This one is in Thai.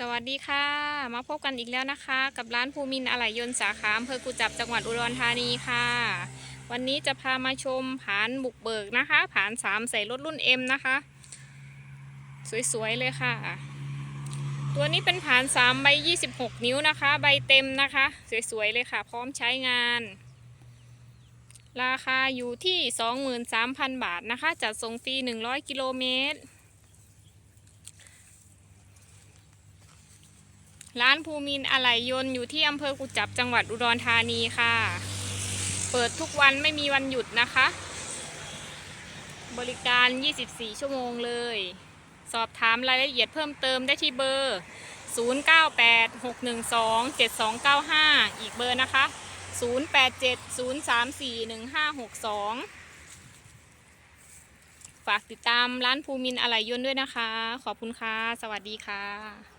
สวัสดีค่ะ มาพบกันอีกแล้วนะคะ กับร้านภูมินทร์อะไหล่ยนต์สาขาอำเภอกุจับจังหวัดอุดรธานีค่ะ วันนี้จะพามาชมผานบุกเบิกนะคะผานสามใส่รถรุ่น M นะคะ สวยๆเลยค่ะ ตัวนี้เป็นผานสามใบ26นิ้วนะคะ ใบเต็มนะคะ สวยๆเลยค่ะ พร้อมใช้งาน ราคาอยู่ที่ 23,000 บาทนะคะ จัดส่งฟรี100 กิโลเมตร ร้านภูมินทร์อะไหล่ยนต์อยู่ที่อำเภอกุจับจังหวัดอุดรธานีค่ะ เปิดทุกวันไม่มีวันหยุดนะคะ บริการ 24 ชั่วโมงเลย สอบถามรายละเอียดเพิ่มเติมได้ที่เบอร์ 0986127295 อีกเบอร์นะคะ 0870341562 ฝากติดตามร้านภูมินทร์อะไหล่ยนต์ด้วยนะคะ ขอบคุณค่ะ สวัสดีค่ะ